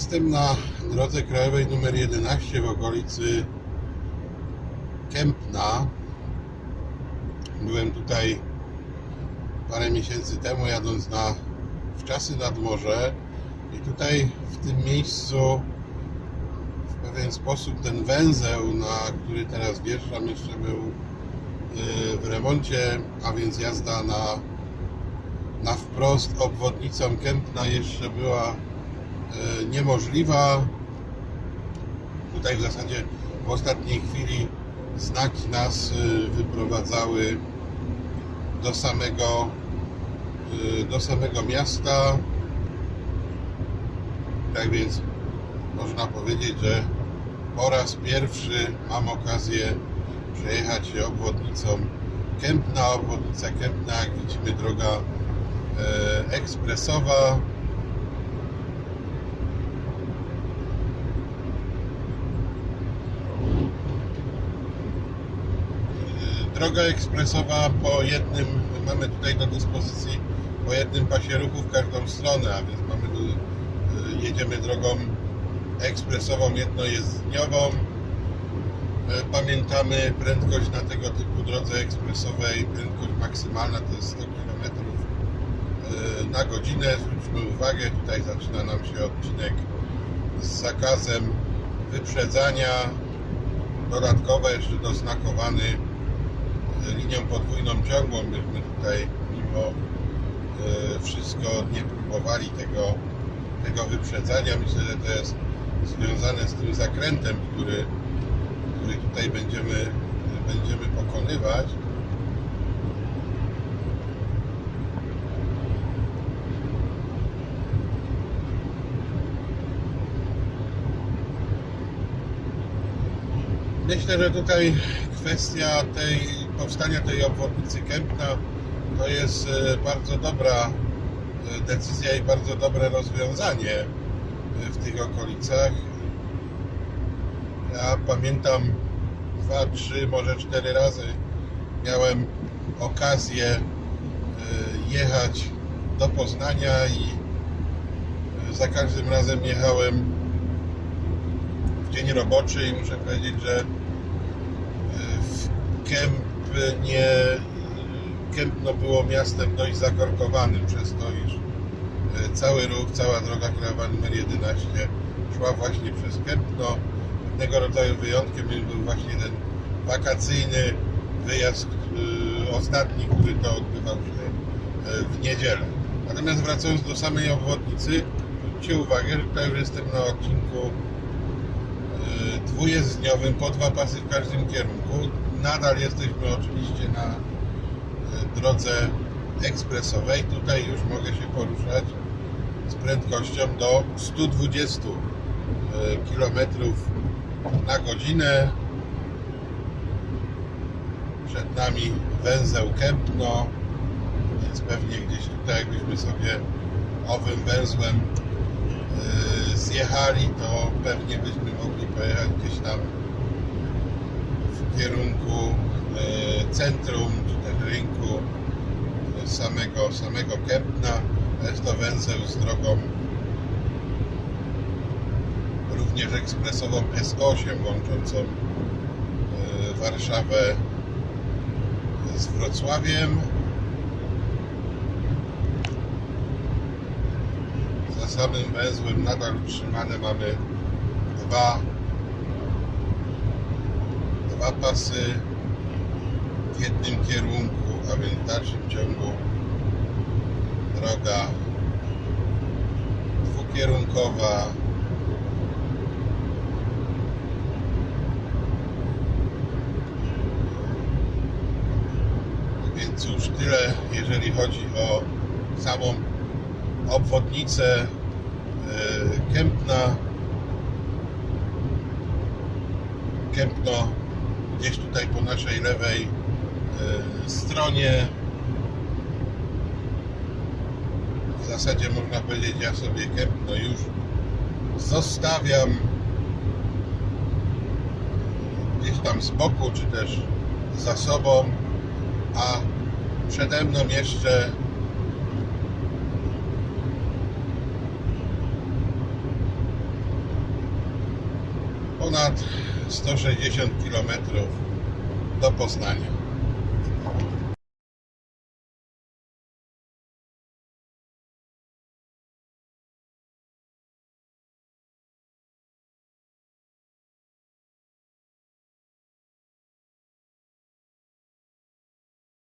Jestem na drodze krajowej numer 11 w okolicy Kępna. Byłem tutaj parę miesięcy temu jadąc na wczasy nad morze i tutaj w tym miejscu w pewien sposób ten węzeł, na który teraz wjeżdżam jeszcze był y, w remoncie, a więc jazda na, na wprost obwodnicą Kępna jeszcze była niemożliwa. Tutaj w zasadzie w ostatniej chwili znaki nas e, wyprowadzały do samego, e, do samego miasta. Tak więc można powiedzieć, że po raz pierwszy mam okazję przejechać się obwodnicą Kępna. Obwodnica Kępna, jak widzimy, droga ekspresowa. Droga ekspresowa po jednym, mamy tutaj do dyspozycji po jednym pasie ruchu w każdą stronę, a więc mamy do, jedziemy drogą ekspresową jednojezdniową. E, Pamiętamy prędkość na tego typu drodze ekspresowej, prędkość maksymalna to jest 100 km e, na godzinę. Zwróćmy uwagę, tutaj zaczyna nam się odcinek z zakazem wyprzedzania, dodatkowo jeszcze doznakowany linią podwójną ciągłą byśmy tutaj mimo e, wszystko nie próbowali tego, tego wyprzedzania. Myślę, że to jest związane z tym zakrętem, który, który tutaj będziemy, będziemy pokonywać. Myślę, że tutaj kwestia tej powstania tej obwodnicy Kępna to jest e, bardzo dobra e, decyzja i bardzo dobre rozwiązanie e, w tych okolicach. Ja pamiętam dwa, trzy, może cztery razy miałem okazję jechać do Poznania i za każdym razem jechałem w dzień roboczy i muszę powiedzieć, że w Kępnie Kępno było miastem dość zakorkowanym przez to, iż cały ruch, cała droga krajowa nr 11 szła właśnie przez Kępno. Pewnego rodzaju wyjątkiem był właśnie ten wakacyjny wyjazd y, ostatni, który to odbywał się y, w niedzielę. Natomiast wracając do samej obwodnicy, zwróćcie uwagę, że tutaj już jestem na odcinku dwujezdniowym, po dwa pasy w każdym kierunku. Nadal jesteśmy oczywiście na y, drodze ekspresowej. Tutaj już mogę się poruszać z prędkością do 120 km na godzinę. Przed nami węzeł Kępno, więc pewnie gdzieś tutaj, jakbyśmy sobie owym węzłem y, zjechali, to pewnie byśmy mogli pojechać gdzieś tam kierunku y, centrum, rynku y, samego, samego Kępna. Jest to węzeł z drogą również ekspresową S8 łączącą Warszawę z Wrocławiem. Za samym węzłem nadal utrzymane mamy dwa, dwa pasy w jednym kierunku, a więc w dalszym ciągu droga dwukierunkowa. Więc już tyle, jeżeli chodzi o samą obwodnicę e, Kępna. Kępno gdzieś tutaj po naszej lewej e, stronie. W zasadzie można powiedzieć, ja sobie Kępno już zostawiam gdzieś tam z boku, czy też za sobą a przede mną jeszcze ponad 160 km do Poznania.